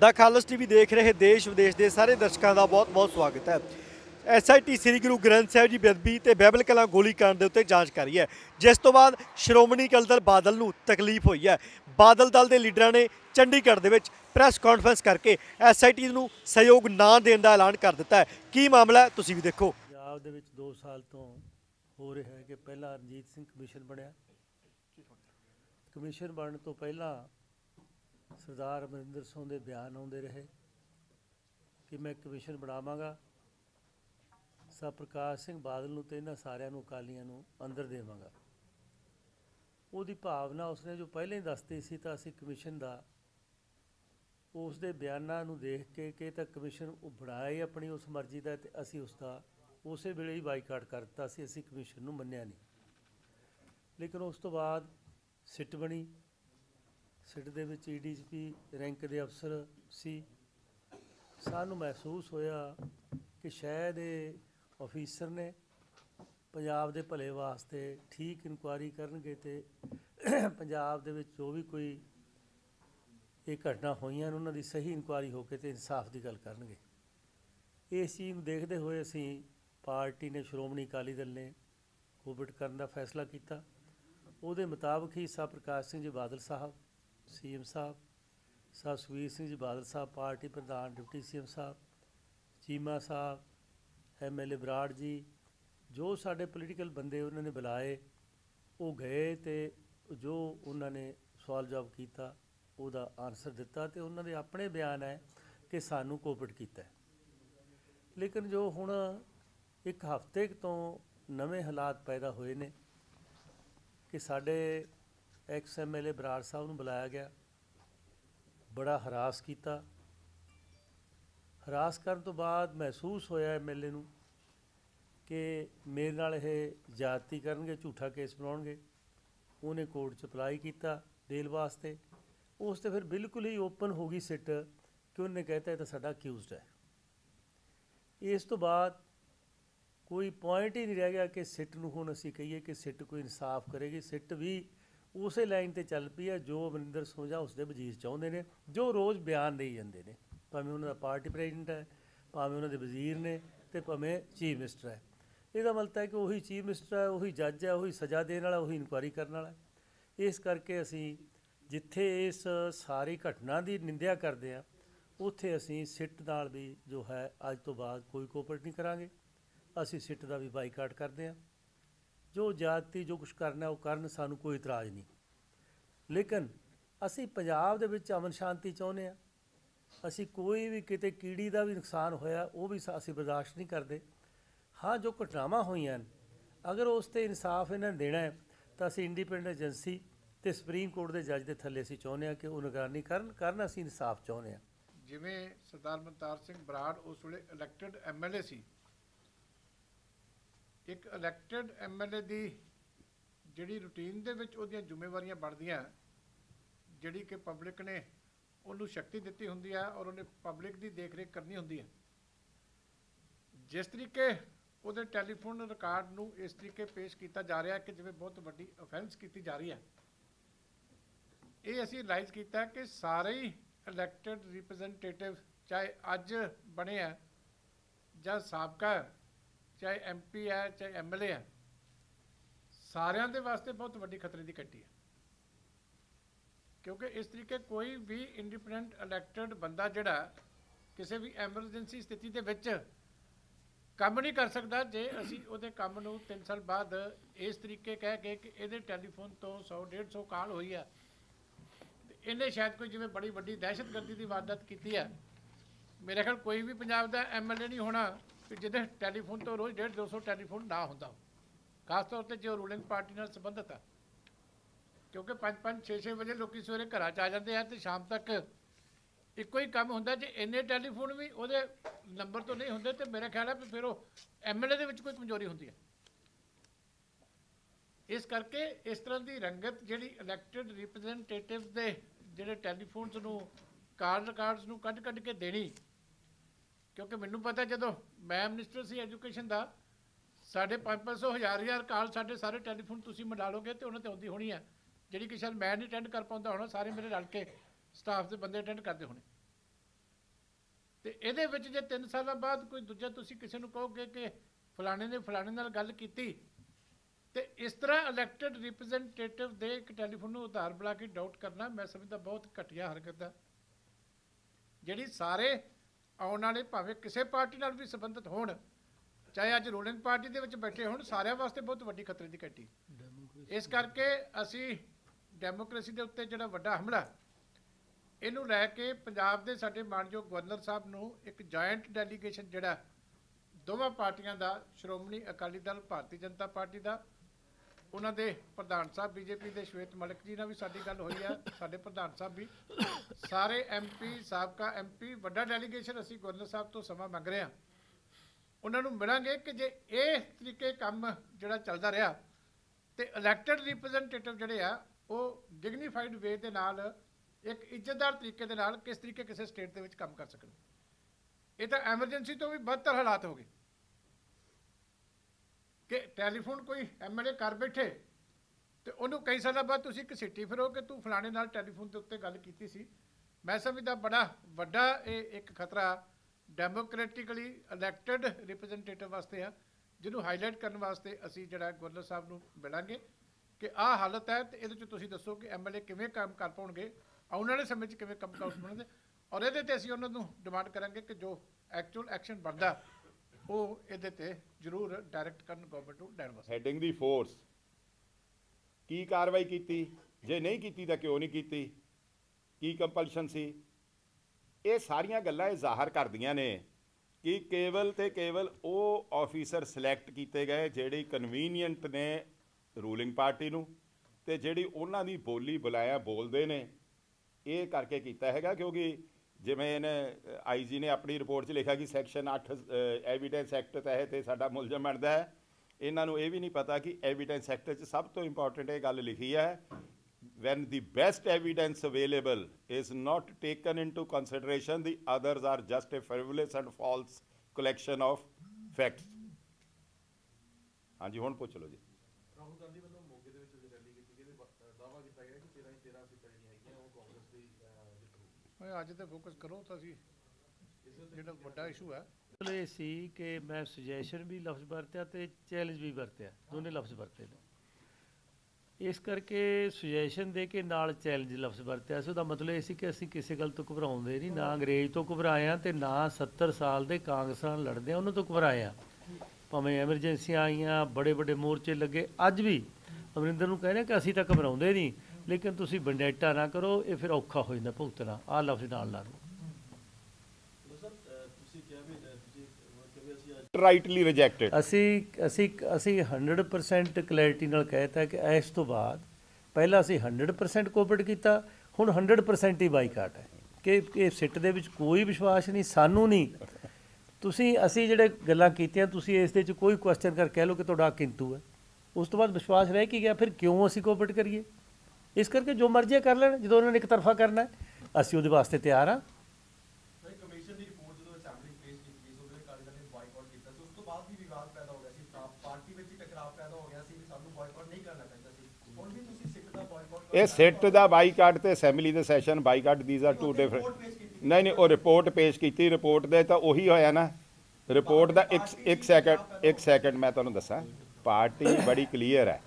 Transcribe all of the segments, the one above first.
ਦਾ ਖਾਲਸ TV ਦੇਖ ਰਹੇ ਦੇਸ਼ ਵਿਦੇਸ਼ ਦੇ ਸਾਰੇ ਦਰਸ਼ਕਾਂ ਦਾ ਬਹੁਤ-ਬਹੁਤ ਸਵਾਗਤ ਹੈ। ਐਸਆਈਟੀ ਸ੍ਰੀ ਗੁਰੂ ਗ੍ਰੰਥ ਸਾਹਿਬ ਜੀ ਬੇਅਦਬੀ ਤੇ ਬਹਿਬਲ ਕਲਾਂ ਗੋਲੀकांड ਦੇ ਉੱਤੇ ਜਾਂਚ ਕਰ ਰਹੀ ਹੈ। ਜਿਸ ਤੋਂ ਬਾਅਦ ਸ਼੍ਰੋਮਣੀ ਅਕਾਲੀ ਦਲ ਬਾਦਲ ਨੂੰ ਤਕਲੀਫ ਹੋਈ ਹੈ। ਬਾਦਲ ਦਲ ਦੇ ਲੀਡਰਾਂ ਨੇ ਚੰਡੀਗੜ੍ਹ ਦੇ ਵਿੱਚ ਪ੍ਰੈਸ ਕਾਨਫਰੰਸ ਕਰਕੇ ਐਸਆਈਟੀ ਨੂੰ ਸਹਿਯੋਗ ਨਾ ਦੇਣ ਦਾ ਐਲਾਨ ਕਰ ਦਿੱਤਾ ਹੈ। ਕੀ ਮਾਮਲਾ ਹੈ? ਤੁਸੀਂ ਵੀ ਦੇਖੋ। ਪੰਜਾਬ ਦੇ ਵਿੱਚ 2 ਸਾਲ ਤੋਂ ਹੋ ਰਿਹਾ ਹੈ ਕਿ ਪਹਿਲਾਂ ਰਣਜੀਤ ਸਿੰਘ ਕਮਿਸ਼ਨ ਬਣਿਆ। ਕਮਿਸ਼ਨ ਬਣਨ ਤੋਂ ਪਹਿਲਾਂ ਸਰਦਾਰ ਅਮਰਿੰਦਰ ਸਿੰਘ ਦੇ ਬਿਆਨ ਆਉਂਦੇ ਰਹੇ ਕਿ ਮੈਂ ਕਮਿਸ਼ਨ ਬਣਾਵਾਂਗਾ। ਸਰ ਪ੍ਰਕਾਸ਼ ਸਿੰਘ ਬਾਦਲ ਨੂੰ ਤੇ ਇਹਨਾਂ ਸਾਰਿਆਂ ਨੂੰ ਅਕਾਲੀਆਂ ਨੂੰ ਅੰਦਰ ਦੇਵਾਂਗਾ। ਉਹਦੀ ਭਾਵਨਾ ਉਸਨੇ ਜੋ ਪਹਿਲਾਂ ਹੀ ਦੱਸਤੀ ਸੀ ਤਾਂ ਅਸੀਂ ਕਮਿਸ਼ਨ ਦਾ ਉਸ ਦੇ ਬਿਆਨਾਂ ਨੂੰ ਦੇਖ ਕੇ ਕਿ ਤਾਂ ਕਮਿਸ਼ਨ ਉਹ ਬਣਾਇਆ ਹੀ ਆਪਣੀ ਉਸ ਮਰਜ਼ੀ ਦਾ ਤੇ ਅਸੀਂ ਉਸ ਦਾ ਉਸੇ ਵੇਲੇ ਹੀ ਬਾਈਕਾਟ ਕਰ ਦਿੱਤਾ ਸੀ, ਅਸੀਂ ਕਮਿਸ਼ਨ ਨੂੰ ਮੰਨਿਆ ਨਹੀਂ। ਲੇਕਿਨ ਉਸ ਤੋਂ ਬਾਅਦ ਸਿੱਟ ਬਣੀ। ਸਿੱਟ ਦੇ ਵਿੱਚ ਈਡੀਜੀਪੀ ਰੈਂਕ ਦੇ ਅਫਸਰ ਸੀ। ਸਾਨੂੰ ਮਹਿਸੂਸ ਹੋਇਆ ਕਿ ਸ਼ਾਇਦ ਇਹ ਅਫੀਸਰ ਨੇ ਪੰਜਾਬ ਦੇ ਭਲੇ ਵਾਸਤੇ ਠੀਕ ਇਨਕੁਆਰੀ ਕਰਨਗੇ ਤੇ ਪੰਜਾਬ ਦੇ ਵਿੱਚ ਜੋ ਵੀ ਕੋਈ ਇਹ ਘਟਨਾ ਹੋਈਆਂ ਨੇ, ਉਹਨਾਂ ਦੀ ਸਹੀ ਇਨਕੁਆਰੀ ਹੋ ਕੇ ਤੇ ਇਨਸਾਫ ਦੀ ਗੱਲ ਕਰਨਗੇ। ਇਸ ਚੀਜ਼ ਨੂੰ ਦੇਖਦੇ ਹੋਏ ਅਸੀਂ ਪਾਰਟੀ ਨੇ ਸ਼੍ਰੋਮਣੀ ਅਕਾਲੀ ਦਲ ਨੇ ਕੋਵਿਡ ਕਰਨ ਦਾ ਫੈਸਲਾ ਕੀਤਾ। ਉਹਦੇ ਮੁਤਾਬਕ ਹੀ ਸਾ ਪ੍ਰਕਾਸ਼ ਸਿੰਘ ਜੀ ਬਾਦਲ ਸਾਹਿਬ ਸੀਐਮ ਸਾਹਿਬ ਸਾ ਸੁਖਬੀਰ ਸਿੰਘ ਜੀ ਬਾਦਲ ਸਾਹਿਬ, ਪਾਰਟੀ ਪ੍ਰਧਾਨ deputy CM sahib, Cheema sahib MLA Brar ji, ਜੋ ਸਾਡੇ ਪੋਲੀਟੀਕਲ ਬੰਦੇ ਉਹਨਾਂ ਨੇ ਬੁਲਾਏ, ਉਹ ਗਏ ਤੇ ਜੋ ਉਹਨਾਂ ਨੇ ਸਵਾਲ ਜਵਾਬ ਕੀਤਾ, ਉਹਦਾ ਆਨਸਰ ਦਿੱਤਾ ਤੇ ਉਹਨਾਂ ਦੇ ਆਪਣੇ ਬਿਆਨ ਹੈ ਕਿ ਸਾਨੂੰ ਕੋਪਿਟ ਕੀਤਾ ਲੇਕਿਨ ਜੋ ਹੁਣ ਇੱਕ ਹਫ਼ਤੇ ਤੋਂ ਨਵੇਂ ਹਾਲਾਤ ਪੈਦਾ ਹੋਏ ਨੇ ਕਿ ਸਾਡੇ ਐਕਸ ਐਮਐਲਏ ਬਰਾੜ ਸਾਹਿਬ ਨੂੰ ਬੁਲਾਇਆ ਗਿਆ। ਬੜਾ ਹਰਾਸ ਕੀਤਾ। ਹਰਾਸ ਕਰਨ ਤੋਂ ਬਾਅਦ ਮਹਿਸੂਸ ਹੋਇਆ ਐਮਐਲਏ ਨੂੰ ਕਿ ਮੇਰੇ ਨਾਲ ਇਹ ਜਾਤੀ ਕਰਨਗੇ, ਝੂਠਾ ਕੇਸ ਬਣਾਉਣਗੇ। ਉਹਨੇ ਕੋਰਟ 'ਚ ਅਪਲਾਈ ਕੀਤਾ ਬੇਲ ਵਾਸਤੇ। ਉਸ ਤੇ ਫਿਰ ਬਿਲਕੁਲ ਹੀ ਓਪਨ ਹੋ ਗਈ ਸਿੱਟ ਕਿ ਉਹਨੇ ਕਹਿਤਾ, ਇਹ ਤਾਂ ਸਾਡਾ ਅਕਿਊਜ਼ਡ ਹੈ। ਇਸ ਤੋਂ ਬਾਅਦ ਕੋਈ ਪੁਆਇੰਟ ਹੀ ਨਹੀਂ ਰਹਿ ਗਿਆ ਕਿ ਸਿੱਟ ਨੂੰ ਹੁਣ ਅਸੀਂ ਕਹੀਏ ਕਿ ਸਿੱਟ ਕੋਈ ਇਨਸਾਫ ਕਰੇਗੀ। ਸਿੱਟ ਵੀ ਉਸੇ ਲਾਈਨ ਤੇ ਚੱਲ ਪਈ ਹੈ, ਜੋ ਅਮਰਿੰਦਰ ਸੋਜਾ ਉਸਦੇ ਵਜ਼ੀਰ ਚਾਹੁੰਦੇ ਨੇ, ਜੋ ਰੋਜ਼ ਬਿਆਨ ਦੇਈ ਜਾਂਦੇ ਨੇ। ਭਾਵੇਂ ਉਹਨਾਂ ਦਾ ਪਾਰਟੀ ਪ੍ਰੈਜ਼ੀਡੈਂਟ ਹੈ, ਭਾਵੇਂ ਉਹਨਾਂ ਦੇ ਵਜ਼ੀਰ ਨੇ ਤੇ ਭਾਵੇਂ ਚੀਫ ਮਿਨਿਸਟਰ ਹੈ। ਇਹਦਾ ਮਤਲਬ ਹੈ ਕਿ ਉਹੀ ਚੀਫ ਮਿਨਿਸਟਰ ਹੈ, ਉਹੀ ਜੱਜ ਹੈ, ਉਹੀ ਸਜ਼ਾ ਦੇਣ ਵਾਲਾ, ਉਹੀ ਇਨਕੁਆਰੀ ਕਰਨ ਵਾਲਾ ਇਸ ਕਰਕੇ ਅਸੀਂ ਜਿੱਥੇ ਇਸ ਸਾਰੀ ਘਟਨਾ ਦੀ ਨਿੰਦਿਆ ਕਰਦੇ ਆ ਉੱਥੇ ਅਸੀਂ ਸਿੱਟ ਨਾਲ ਵੀ ਜੋ ਹੈ, ਅੱਜ ਤੋਂ ਬਾਅਦ ਕੋਈ ਕੋਪਰੇਟ ਨਹੀਂ ਕਰਾਂਗੇ। ਅਸੀਂ ਸਿੱਟ ਦਾ ਵੀ ਬਾਈਕਾਟ ਕਰਦੇ ਆ ਜੋ ਜਾਤੀ, ਜੋ ਕੁਝ ਕਰਨਾ ਉਹ ਕਰਨ, ਸਾਨੂੰ ਕੋਈ ਇਤਰਾਜ਼ ਨਹੀਂ। ਲੇਕਿਨ ਅਸੀਂ ਪੰਜਾਬ ਦੇ ਵਿੱਚ ਅਮਨ ਸ਼ਾਂਤੀ ਚਾਹੁੰਦੇ ਆ ਅਸੀਂ ਕੋਈ ਵੀ ਕਿਤੇ ਕੀੜੀ ਦਾ ਵੀ ਨੁਕਸਾਨ ਹੋਇਆ, ਉਹ ਵੀ ਅਸੀਂ ਬਰਦਾਸ਼ਤ ਨਹੀਂ ਕਰਦੇ। ਹਾਂ, ਜੋ ਘਟਨਾਵਾਂ ਹੋਈਆਂ ਹਨ, ਅਗਰ ਉਸ ਤੇ ਇਨਸਾਫ ਇਹਨਾਂ ਨੇ ਦੇਣਾ ਹੈ, ਤਾਂ ਅਸੀਂ ਇੰਡੀਪੈਂਡੈਂਟ ਏਜੰਸੀ ਤੇ ਸੁਪਰੀਮ ਕੋਰਟ ਦੇ ਜੱਜ ਦੇ ਥੱਲੇ ਅਸੀਂ ਚਾਹੁੰਦੇ ਆ ਕਿ ਉਹ ਨਿਗਰਾਨੀ ਕਰਨ ਕਰਨ ਅਸੀਂ ਇਨਸਾਫ ਚਾਹੁੰਦੇ ਆ ਜਿਵੇਂ ਸਰਦਾਰ ਮਨਤਾਰ ਸਿੰਘ ਬਰਾੜ ਉਸ ਵੇਲੇ ਇਲੈਕਟਿਡ ਐਮਐਲਏ ਸੀ। ਇੱਕ ਇਲੈਕਟਿਡ ਐਮਐਲਏ ਦੀ ਜਿਹੜੀ ਰੂਟੀਨ ਦੇ ਵਿੱਚ ਉਹਦੀਆਂ ਜ਼ਿੰਮੇਵਾਰੀਆਂ ਬਣਦੀਆਂ, ਜਿਹੜੀ ਕਿ ਪਬਲਿਕ ਨੇ ਉਹਨੂੰ ਸ਼ਕਤੀ ਦਿੱਤੀ ਹੁੰਦੀ ਹੈ ਔਰ ਉਹਨੇ ਪਬਲਿਕ ਦੀ ਦੇਖਰੇਖ ਕਰਨੀ ਹੁੰਦੀ ਹੈ ਜਿਸ ਤਰੀਕੇ ਉਹਦੇ ਟੈਲੀਫੋਨ ਰਿਕਾਰਡ ਨੂੰ ਇਸ ਤਰੀਕੇ ਪੇਸ਼ ਕੀਤਾ ਜਾ ਰਿਹਾ ਹੈ ਕਿ ਜਿਵੇਂ ਬਹੁਤ ਵੱਡੀ ਅਫੈਂਸ ਕੀਤੀ ਜਾ ਰਹੀ ਹੈ ਇਹ ਅਸੀਂ ਰਿਲਾਈਜ਼ ਕੀਤਾ ਕਿ ਸਾਰੇ ਹੀ ਇਲੈਕਟਿਡ ਰਿਪਰੈਜ਼ੈਂਟੇਟਿਵ ਚਾਹੇ ਅੱਜ ਬਣੇ ਆ ਜਾਂ ਸਾਬਕਾ ਚਾਹੇ ਐਮਪੀ ਹੈ, ਚਾਹੇ ਐਮਐਲਏ ਹੈ, ਸਾਰਿਆਂ ਦੇ ਵਾਸਤੇ ਬਹੁਤ ਵੱਡੀ ਖਤਰੇ ਦੀ ਘੰਟੀ ਹੈ। ਕਿਉਂਕਿ ਇਸ ਤਰੀਕੇ ਕੋਈ ਵੀ ਇੰਡੀਪੈਂਡੈਂਟ ਇਲੈਕਟਿਡ ਬੰਦਾ ਜਿਹੜਾ ਕਿਸੇ ਵੀ ਐਮਰਜੈਂਸੀ ਸਥਿਤੀ ਦੇ ਵਿੱਚ ਕੰਮ ਨਹੀਂ ਕਰ ਸਕਦਾ, ਜੇ ਅਸੀਂ ਉਹਦੇ ਕੰਮ ਨੂੰ 3 ਸਾਲ ਬਾਅਦ ਇਸ ਤਰੀਕੇ ਕਹਿ ਕੇ ਕਿ ਇਹਦੇ ਟੈਲੀਫੋਨ ਤੋਂ 100 150 ਕਾਲ ਹੋਈ ਆ ਇਹਨੇ ਸ਼ਾਇਦ ਕੋਈ ਜਿਵੇਂ ਬੜੀ ਵੱਡੀ ਦਹਿਸ਼ਤਗਰਦੀ ਦੀ ਵਾਰਦਾਤ ਕੀਤੀ ਹੈ। ਮੇਰੇ ਖਿਆਲ ਕੋਈ ਵੀ ਪੰਜਾਬ ਦਾ ਐਮਐਲਏ ਨਹੀਂ ਹੋਣਾ ਕਿ ਜਿਹਦੇ ਟੈਲੀਫੋਨ ਤੋਂ ਰੋਜ਼ 150 200 ਟੈਲੀਫੋਨ ਨਾ ਹੁੰਦਾ ਖਾਸ ਤੌਰ ਤੇ ਜੋ ਰੂਲਿੰਗ ਪਾਰਟੀ ਨਾਲ ਸੰਬੰਧਿਤ ਆ। ਕਿਉਂਕਿ 5 5 6 6 ਵਜੇ ਲੋਕੀ ਸਵੇਰੇ ਘਰਾਂ ਚ ਆ ਜਾਂਦੇ ਆ ਤੇ ਸ਼ਾਮ ਤੱਕ ਇੱਕੋ ਹੀ ਕੰਮ ਹੁੰਦਾ। ਜੇ ਇੰਨੇ ਟੈਲੀਫੋਨ ਵੀ ਉਹਦੇ ਨੰਬਰ ਤੋਂ ਨਹੀਂ ਹੁੰਦੇ ਤੇ ਮੇਰਾ ਖਿਆਲ ਹੈ ਵੀ ਫਿਰ ਉਹ ਐਮਐਲਏ ਦੇ ਵਿੱਚ ਕੋਈ ਕਮਜ਼ੋਰੀ ਹੁੰਦੀ ਹੈ ਇਸ ਕਰਕੇ ਇਸ ਤਰ੍ਹਾਂ ਦੀ ਰੰਗਤ ਜਿਹੜੀ ਇਲੈਕਟਿਡ ਰਿਪਰੈਜ਼ੈਂਟੇਟਿਵ ਦੇ ਜਿਹੜੇ ਟੈਲੀਫੋਨਸ ਨੂੰ ਕਾਲ ਰਿਕਾਰਡਸ ਨੂੰ ਕੱਢ ਕੱਢ ਕੇ ਦੇਣੀ ਕਿਉਂਕਿ ਮੈਨੂੰ ਪਤਾ ਜਦੋਂ ਮੈਂ ਮਿਨਿਸਟਰ ਸੀ ਐਜੂਕੇਸ਼ਨ ਦਾ, ਸਾਡੇ 5-500 ਹਜ਼ਾਰ ਹਜ਼ਾਰ ਕਾਲ ਸਾਡੇ ਸਾਰੇ ਟੈਲੀਫੋਨ ਤੁਸੀਂ ਮਿਲਾ ਲੋਗੇ ਤੇ ਉਹਨਾਂ ਤੇ ਆਉਂਦੀ ਹੋਣੀ ਹੈ ਜਿਹੜੀ ਕਿ ਸ਼ਾਇਦ ਮੈਂ ਨਹੀਂ ਅਟੈਂਡ ਕਰ ਪਾਉਂਦਾ ਹੋਣਾ, ਸਾਰੇ ਮੇਰੇ ਰਲ ਕੇ ਸਟਾਫ ਦੇ ਬੰਦੇ ਅਟੈਂਡ ਕਰਦੇ ਹੋਣੇ। ਤੇ ਇਹਦੇ ਵਿੱਚ ਜੇ 3 ਸਾਲਾਂ ਬਾਅਦ ਕੋਈ ਦੂਜਾ ਤੁਸੀਂ ਕਿਸੇ ਨੂੰ ਕਹੋਗੇ ਕਿ ਫਲਾਣੇ ਨੇ ਫਲਾਣੇ ਨਾਲ ਗੱਲ ਕੀਤੀ, ਤੇ ਇਸ ਤਰ੍ਹਾਂ ਇਲੈਕਟਿਡ ਰਿਪਰੈਜ਼ੈਂਟੇਟਿਵ ਦੇ ਇੱਕ ਟੈਲੀਫੋਨ ਨੂੰ ਉਧਾਰ ਬਣਾ ਕੇ ਡਾਊਟ ਕਰਨਾ, ਮੈਂ ਸਮਝਦਾ ਬਹੁਤ ਘਟੀਆ ਹਰਕਤ ਹੈ ਜਿਹੜੀ ਸਾਰੇ ਆਉਣ ਵਾਲੇ ਭਾਵੇਂ ਕਿਸੇ ਪਾਰਟੀ ਨਾਲ ਵੀ ਸੰਬੰਧਿਤ ਹੋਣ ਚਾਹੇ ਅੱਜ ਰੂਲਿੰਗ ਪਾਰਟੀ ਦੇ ਵਿੱਚ ਬੈਠੇ ਹੋਣ ਸਾਰਿਆਂ ਵਾਸਤੇ ਬਹੁਤ ਵੱਡੀ ਖਤਰੇ ਦੀ ਘੰਟੀ। ਇਸ ਕਰਕੇ ਅਸੀਂ ਡੈਮੋਕ੍ਰੇਸੀ ਦੇ ਉੱਤੇ ਜਿਹੜਾ ਵੱਡਾ ਹਮਲਾ ਇਹਨੂੰ ਲੈ ਕੇ ਪੰਜਾਬ ਦੇ ਸਾਡੇ ਮਾਨਯੋਗ ਗਵਰਨਰ ਸਾਹਿਬ ਨੂੰ ਇੱਕ ਜਾਇੰਟ ਡੈਲੀਗੇਸ਼ਨ ਜਿਹੜਾ ਦੋਵਾਂ ਪਾਰਟੀਆਂ ਦਾ ਸ਼੍ਰੋਮਣੀ ਅਕਾਲੀ ਦਲ ਭਾਰਤੀ ਜਨਤਾ ਪਾਰਟੀ ਦਾ ਉਹਨਾਂ ਦੇ ਪ੍ਰਧਾਨ ਸਾਹਿਬ ਬੀਜੇਪੀ ਦੇ ਸ਼ਵੇਤ ਮਲਿਕ ਜੀ ਨਾਲ ਵੀ ਸਾਡੀ ਗੱਲ ਹੋਈ ਆ, ਸਾਡੇ ਪ੍ਰਧਾਨ ਸਾਹਿਬ ਵੀ। ਸਾਰੇ ਐਮਪੀ ਸਾਬਕਾ ਐਮਪੀ ਵੱਡਾ ਡੈਲੀਗੇਸ਼ਨ ਅਸੀਂ ਗਵਰਨਰ ਸਾਹਿਬ ਤੋਂ ਸਮਾਂ ਮੰਗ ਰਹੇ ਹਾਂ। ਉਹਨਾਂ ਨੂੰ ਮਿਲਾਂਗੇ ਕਿ ਜੇ ਇਹ ਤਰੀਕੇ ਕੰਮ ਜਿਹੜਾ ਚੱਲਦਾ ਰਿਹਾ ਤੇ ਇਲੈਕਟਿਡ ਰਿਪਰੈਜ਼ੈਂਟੇਟਿਵ ਜਿਹੜੇ ਆ, ਉਹ ਡਿਗਨੀਫਾਈਡ ਵੇ ਦੇ ਨਾਲ, ਇੱਕ ਇੱਜ਼ਤਦਾਰ ਤਰੀਕੇ ਦੇ ਨਾਲ ਕਿਸ ਤਰੀਕੇ ਕਿਸੇ ਸਟੇਟ ਦੇ ਵਿੱਚ ਕੰਮ ਕਰ ਸਕਣ। ਇਹ ਤਾਂ ਐਮਰਜੈਂਸੀ ਤੋਂ ਵੀ ਬਦਤਰ ਹਾਲਾਤ ਹੋ ਗਏ। ਕਿ ਟੈਲੀਫੋਨ ਕੋਈ ਐਮਐਲਏ ਕਰ ਬੈਠੇ ਤੇ ਉਹਨੂੰ ਕਈ ਸਾਲਾਂ ਬਾਅਦ ਤੁਸੀਂ ਘਸੀਟੀ ਫਿਰੋ ਕਿ ਤੂੰ ਫਲਾਣੇ ਨਾਲ ਟੈਲੀਫੋਨ ਦੇ ਉੱਤੇ ਗੱਲ ਕੀਤੀ ਸੀ। ਮੈਂ ਸਮਝਦਾ ਬੜਾ ਵੱਡਾ ਇਹ ਇੱਕ ਖਤਰਾ ਡੈਮੋਕ੍ਰੈਟਿਕਲੀ ਇਲੈਕਟਿਡ ਰਿਪਰੈਜ਼ੈਂਟੇਟਿਵ ਵਾਸਤੇ ਆ, ਜਿਹਨੂੰ ਹਾਈਲਾਈਟ ਕਰਨ ਵਾਸਤੇ ਅਸੀਂ ਜਿਹੜਾ ਗਵਰਨਰ ਸਾਹਿਬ ਨੂੰ ਮਿਲਾਂਗੇ ਕਿ ਆਹ ਹਾਲਤ ਹੈ ਤੇ ਇਹਦੇ ਚ ਤੁਸੀਂ ਦੱਸੋ ਕਿ ਐਮਐਲਏ ਕਿਵੇਂ ਕੰਮ ਕਰ ਪਾਉਣਗੇ, ਆਉਣ ਵਾਲੇ ਸਮੇਂ 'ਚ ਕਿਵੇਂ ਕੰਮ ਕਰ ਪਾਉਣਗੇ ਔਰ ਇਹਦੇ ਤੇ ਅਸੀਂ ਉਹਨਾਂ ਨੂੰ ਡਿਮਾਂਡ ਕਰਾਂਗੇ ਕਿ ਜੋ ਐਕਚੁਅਲ ਐਕਸ਼ਨ ਬਣਦਾ ਉਹ ਇਹਦੇ ਤੇ ਜ਼ਰੂਰ ਡਾਇਰੈਕਟ ਕਰਨ ਗਵਰਨਮੈਂਟ ਨੂੰ ਲੈਣ ਵਾਸਤੇ। ਹੈਡਿੰਗ ਦੀ ਫੋਰਸ ਕੀ ਕਾਰਵਾਈ ਕੀਤੀ? ਜੇ ਨਹੀਂ ਕੀਤੀ ਤਾਂ ਕਿਉਂ ਨਹੀਂ ਕੀਤੀ? ਕੀ ਕੰਪਲਸ਼ਨ ਸੀ? ਇਹ ਸਾਰੀਆਂ ਗੱਲਾਂ ਇਹ ਜ਼ਾਹਰ ਕਰਦੀਆਂ ਨੇ ਕਿ ਕੇਵਲ ਤੇ ਕੇਵਲ ਉਹ ਆਫੀਸਰ ਸਿਲੈਕਟ ਕੀਤੇ ਗਏ ਜਿਹੜੇ ਕਨਵੀਨੀਅੰਟ ਨੇ ਰੂਲਿੰਗ ਪਾਰਟੀ ਨੂੰ ਤੇ ਜਿਹੜੀ ਉਹਨਾਂ ਦੀ ਬੋਲੀ ਬੁਲਾਇਆ ਬੋਲਦੇ ਨੇ। ਇਹ ਕਰਕੇ ਕੀਤਾ ਹੈਗਾ ਕਿਉਂਕਿ ਜਿਵੇਂ ਇਹਨੇ ਆਈਜੀ ਨੇ ਆਪਣੀ ਰਿਪੋਰਟ 'ਚ ਲਿਖਿਆ ਕਿ ਸੈਕਸ਼ਨ 8 ਐਵੀਡੈਂਸ ਐਕਟ ਤਹਿਤ ਇਹ ਸਾਡਾ ਮੁਲਜ਼ਮ ਬਣਦਾ ਹੈ ਇਹਨਾਂ ਨੂੰ ਇਹ ਵੀ ਨਹੀਂ ਪਤਾ ਕਿ ਐਵੀਡੈਂਸ ਐਕਟ 'ਚ ਸਭ ਤੋਂ ਇੰਪੋਰਟੈਂਟ ਇਹ ਗੱਲ ਲਿਖੀ ਹੈ when the best evidence available is not taken into consideration the others are just a frivolous and false collection of facts ਹਾਂਜੀ ਹੁਣ ਪੁੱਛ ਲਓ ਜੀ ਰਾਹੁਲ ਗਾਂਧੀ ਵੱਲੋਂ ਮੋਗੇ ਦੇ ਵਿੱਚ ਜਿਹੜੀ ਰੈਲੀ ਕੀਤੀ ਗਈ ਤੇ ਦਾਵਾ ਕੀਤਾ ਗਿਆ ਕਿ 13 13 ਸੀਟਾਂ ਜਿਹੜੀਆਂ ਹੈਗੀਆਂ ਉਹ ਕਾਂਗਰਸ ਦੀ ਅਹ, ਜਿੱਤੂ ਓਏ, ਅੱਜ ਤੇ ਫੋਕਸ ਕਰੋ ਤਾਂ ਅਸੀਂ ਜਿਹੜਾ ਵੱਡਾ ਇਸ਼ੂ ਹੈ। ਇਹ ਸੀ ਕਿ ਮੈਂ ਸੁਜੈਸ਼ਨ ਵੀ ਲਫ਼ਜ਼ ਵਰਤਿਆ ਤੇ ਚੈਲੰਜ ਵੀ ਵਰਤਿਆ। ਦੋਨੇ ਲਫ਼ਜ਼ ਵਰਤੇ ਨੇ। ਇਸ ਕਰਕੇ ਸੁਜੈਸ਼ਨ ਦੇ ਕੇ ਨਾਲ ਚੈਲੰਜ ਲਫ਼ਜ਼ ਵਰਤਿਆ। ਸੀ ਉਹਦਾ ਮਤਲਬ ਇਹ ਸੀ ਕਿ ਅਸੀਂ ਕਿਸੇ ਗੱਲ ਤੋਂ ਘਬਰਾਉਂਦੇ ਨਹੀਂ। ਨਾ ਅੰਗਰੇਜ਼ ਤੋਂ ਘਬਰਾਇਆ ਹਾਂ ਤੇ ਨਾ 70 ਸਾਲ ਦੇ ਕਾਂਗਰਸ ਨਾਲ ਲੜਦੇ ਆ ਉਹਨਾਂ ਤੋਂ ਘਬਰਾਇਆ ਭਾਵੇਂ ਐਮਰਜੈਂਸੀਆਂ ਆਈਆਂ ਬੜੇ ਵੱਡੇ ਮੋਰਚੇ ਲੱਗੇ। ਅੱਜ ਵੀ ਅਮਰਿੰਦਰ ਨੂੰ ਕਹਿੰਦੇ ਕਿ ਅਸੀਂ ਤਾਂ ਘਬਰਾਉਂਦੇ ਨਹੀਂ। ਲੇਕਿਨ ਤੁਸੀਂ ਬੰਡੇਟਾ ਨਾ ਕਰੋ ਇਹ ਫਿਰ ਔਖਾ ਹੋ ਜਾਂਦਾ ਭੁਗਤਣਾ। ਆਹ ਲਫ਼ਜ਼ ਨਾਲ ਲਾ ਲਓ। ਕਿ ਵੀ ਅਸੀਂ ਅਸੀਂ ਅਸੀਂ ਅਸੀਂ 100% ਕਲੈਰਿਟੀ ਨਾਲ ਕਹਿਤਾ ਕਿ ਇਸ ਤੋਂ ਬਾਅਦ ਪਹਿਲਾਂ ਅਸੀਂ 100% ਕੋਪਰੇਟ ਕੀਤਾ ਹੁਣ 100% ਹੀ ਬਾਈਕਾਟ ਹੈ। ਕਿ ਇਹ ਸਿੱਟ ਦੇ ਵਿੱਚ ਕੋਈ ਵਿਸ਼ਵਾਸ ਨਹੀਂ ਸਾਨੂੰ ਨਹੀਂ। ਤੁਸੀਂ ਅਸੀਂ ਜਿਹੜੇ ਗੱਲਾਂ ਕੀਤੀਆਂ ਤੁਸੀਂ ਇਸ ਦੇ ਵਿੱਚ ਕੋਈ ਕੁਐਸਚਨ ਕਰ ਕਹਿ ਲਓ ਕਿ ਤੁਹਾਡਾ ਕਿੰਤੂ ਹੈ। ਉਸ ਤੋਂ ਬਾਅਦ ਵਿਸ਼ਵਾਸ ਰਹਿ ਕੀ ਗਿਆ ਫਿਰ ਕਿਉਂ ਅਸੀਂ ਕੋਪਰੇਟ ਕਰੀਏ? ਇਸ ਕਰਕੇ ਜੋ ਮਰਜ਼ੀ ਕਰ ਲੈਣ ਜਦੋਂ ਉਹਨਾਂ ਨੇ ਇੱਕ ਤਰਫਾ ਕਰਨਾ ਹੈ ਅਸੀਂ ਉਹਦੇ ਵਾਸਤੇ ਤਿਆਰ ਹਾਂ। ਨਹੀਂ ਕਮਿਸ਼ਨ ਦੀ ਰਿਪੋਰਟ ਜਦੋਂ ਅਸੈਂਬਲੀ ਪੇਸ਼ ਕੀਤੀ ਗਈ ਸੀ ਉਹਦੇ ਕਾਲੀ ਦਲ ਨੇ ਬਾਈਕਾਟ ਕੀਤਾ ਸੀ ਉਸ ਤੋਂ ਬਾਅਦ ਵੀ ਵਿਵਾਦ ਪੈਦਾ ਹੋ ਗਿਆ ਸੀ ਪਾ- ਪਾਰਟੀ ਵਿੱਚ ਹੀ ਟਕਰਾਅ ਪੈਦਾ ਹੋ ਗਿਆ ਸੀ ਵੀ ਸਾਨੂੰ ਬਾਈਕਾਟ ਨਹੀਂ ਕਰਨਾ ਚਾਹੀਦਾ ਸੀ। ਹੁਣ ਵੀ ਤੁਸੀਂ ਸਿੱਖ ਦਾ ਬਾਈਕਾਟ ਇਹ ਸਿੱਟ ਦਾ ਬਾਈਕਾਟ ਤੇ ਅਸੈਂਬਲੀ ਦੇ session boycott these are two different ਨਹੀਂ ਨਹੀਂ ਉਹ ਰਿਪੋਰਟ ਪੇਸ਼ ਕੀਤੀ ਰਿਪੋਰਟ ਦੇ ਤਾਂ ਉਹੀ ਹੋਇਆ ਨਾ। ਰਿਪੋਰਟ ਦਾ ਇੱਕ ਇੱਕ ਸੈਕਿੰਡ ਇੱਕ ਸੈਕਿੰਡ ਮੈਂ ਤੁਹਾਨੂੰ ਦੱਸਾਂ। ਪਾਰਟੀ ਬੜੀ ਕਲੀਅਰ ਹੈ।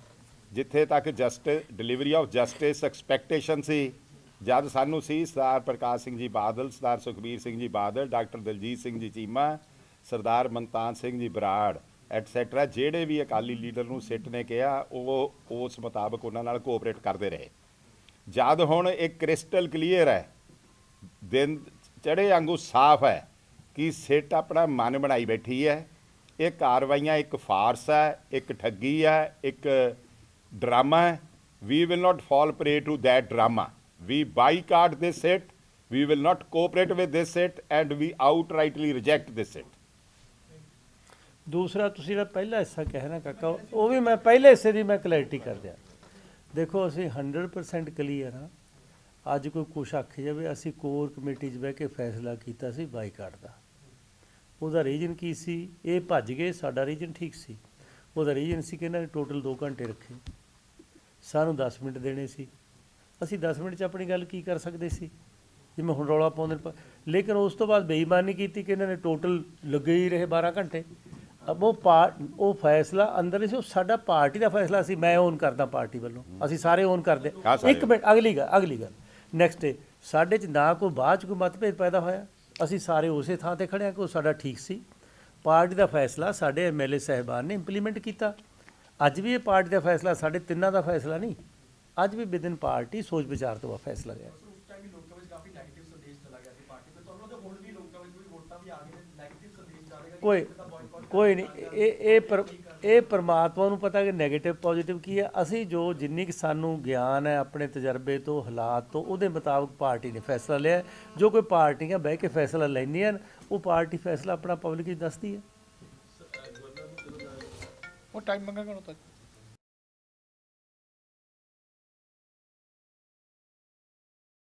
ਜਿੱਥੇ ਤੱਕ justice, delivery of justice expectation ਸੀ, ਜਦ ਸਾਨੂੰ ਸੀ ਸਰਦਾਰ ਪ੍ਰਕਾਸ਼ ਸਿੰਘ ਜੀ ਬਾਦਲ, ਸਰਦਾਰ ਸੁਖਬੀਰ ਸਿੰਘ ਜੀ ਬਾਦਲ, ਡਾਕਟਰ ਦਲਜੀਤ ਸਿੰਘ ਜੀ ਚੀਮਾ, ਸਰਦਾਰ ਮਨਤਾਨ ਸਿੰਘ ਜੀ ਬਰਾੜ ਐਟਸੈਟਰਾ ਜਿਹੜੇ ਵੀ ਅਕਾਲੀ ਲੀਡਰ ਨੂੰ ਸਿੱਟ ਨੇ ਕਿਹਾ, ਉਹ ਉਸ ਮੁਤਾਬਕ ਉਹਨਾਂ ਨਾਲ ਕੋਆਪਰੇਟ ਕਰਦੇ ਰਹੇ। ਜਦ ਹੁਣ ਇਹ ਕ੍ਰਿਸਟਲ ਕਲੀਅਰ ਹੈ, ਦਿਨ ਚੜੇ ਵਾਂਗੂ ਸਾਫ਼ ਹੈ ਕਿ ਸਿੱਟ ਆਪਣਾ ਮਨ ਬਣਾਈ ਬੈਠੀ ਹੈ। ਇਹ ਕਾਰਵਾਈਆਂ ਇੱਕ ਫਾਰਸ ਹੈ, ਇੱਕ ਠੱਗੀ ਹੈ, ਇੱਕ ਡਰਾਮਾ ਹੈ we will not fall prey that drama. We boycott this sit we will not cooperate with this sit and we outrightly reject this sit ਦੂਸਰਾ, ਤੁਸੀਂ ਜਿਹੜਾ ਪਹਿਲਾ ਹਿੱਸਾ ਕਹਿ ਰਹੇ ਕਾਕਾ, ਉਹ ਵੀ ਮੈਂ ਪਹਿਲੇ ਹਿੱਸੇ ਦੀ ਮੈਂ ਕਲੈਰਿਟੀ ਕਰ ਦਿਆਂ। ਦੇਖੋ, ਅਸੀਂ 100% ਕਲੀਅਰ ਹਾਂ। ਅੱਜ ਕੋਈ ਕੁਛ ਆਖੇ ਜਾਵੇ, ਅਸੀਂ ਕੋਰ ਕਮੇਟੀ 'ਚ ਬਹਿ ਕੇ ਫੈਸਲਾ ਕੀਤਾ ਸੀ ਬਾਈਕਾਟ ਦਾ। ਉਹਦਾ ਰੀਜਨ ਕੀ ਸੀ? ਇਹ ਭੱਜ ਗਏ, ਸਾਡਾ ਰੀਜਨ ਠੀਕ ਸੀ। ਉਹਦਾ ਰੀਜਨ ਸੀ ਕਿ ਇਹਨਾਂ ਨੇ ਟੋਟਲ 2 ਘੰਟੇ ਰੱਖੇ। ਸਾਨੂੰ 10 ਮਿੰਟ ਦੇਣੇ ਸੀ। ਅਸੀਂ 10 ਮਿੰਟ 'ਚ ਆਪਣੀ ਗੱਲ ਕੀ ਕਰ ਸਕਦੇ ਸੀ? ਜਿਵੇਂ ਹੁਣ ਰੌਲਾ ਪਾਉਂਦੇ ਨੇ ਲੇਕਿਨ ਉਸ ਤੋਂ ਬਾਅਦ ਬੇਈਮਾਨੀ ਕੀਤੀ ਕਿ ਇਹਨਾਂ ਨੇ ਟੋਟਲ ਲੱਗੇ ਹੀ ਰਹੇ 12 ਘੰਟੇ। ਅਬ ਉਹ ਉਹ ਫੈਸਲਾ ਅੰਦਰ ਨਹੀਂ ਸੀ ਉਹ ਸਾਡਾ ਪਾਰਟੀ ਦਾ ਫੈਸਲਾ ਸੀ ਮੈਂ ਓਨ ਕਰਦਾ ਪਾਰਟੀ ਵੱਲੋਂ। ਅਸੀਂ ਸਾਰੇ ਓਨ ਕਰਦੇ। ਇੱਕ ਮਿੰਟ ਅਗਲੀ ਗੱਲ ਅਗਲੀ ਗੱਲ। ਨੈਕਸਟ ਡੇ ਸਾਡੇ ਚ ਨਾ ਕੋਈ ਬਾਅਦ ਚ ਕੋਈ ਮਤਭੇਦ ਪੈਦਾ ਹੋਇਆ। ਅਸੀਂ ਸਾਰੇ ਉਸੇ ਥਾਂ ਤੇ ਖੜੇ ਆ ਕਿ ਉਹ ਸਾਡਾ ਠੀਕ ਸੀ। ਪਾਰਟੀ ਦਾ ਫੈਸਲਾ ਸਾਡੇ ਐਮਐਲਏ ਸਹਿਬਾਨ ਨੇ ਇੰਪਲੀਮੈਂਟ ਕੀਤਾ। ਅੱਜ ਵੀ ਇਹ ਪਾਰਟੀ ਦਾ ਫੈਸਲਾ ਸਾਡੇ ਤਿੰਨਾਂ ਦਾ ਫੈਸਲਾ ਨਹੀਂ ਅੱਜ ਵੀ ਵਿਦਨ ਪਾਰਟੀ ਸੋਚ ਵਿਚਾਰ ਤੋਂ ਫੈਸਲਾ ਲਿਆ। ਕੋਈ ਕੋਈ ਨਹੀਂ ਇਹ ਇਹ ਪਰ ਇਹ ਪਰਮਾਤਮਾ ਨੂੰ ਪਤਾ ਕਿ ਨੈਗੇਟਿਵ ਪੋਜ਼ਿਟਿਵ ਕੀ ਹੈ ਅਸੀਂ ਜੋ ਜਿੰਨੀ ਕਿ ਸਾਨੂੰ ਗਿਆਨ ਹੈ ਆਪਣੇ ਤਜਰਬੇ ਤੋਂ ਹਾਲਾਤ ਤੋਂ ਉਹਦੇ ਮੁਤਾਬਕ ਪਾਰਟੀ ਨੇ ਫੈਸਲਾ ਲਿਆ। ਜੋ ਕੋਈ ਪਾਰਟੀਆਂ ਬਹਿ ਕੇ ਫੈਸਲਾ ਲੈਂਦੀਆਂ ਉਹ ਪਾਰਟੀ ਫੈਸਲਾ ਆਪਣਾ ਪਬਲਿਕ ਵਿੱਚ ਦੱਸਦੀ ਹੈ। ਉਹ ਟਾਈਮ ਮੰਗਾਂਗਾ ਉਹ ਤੱਕ।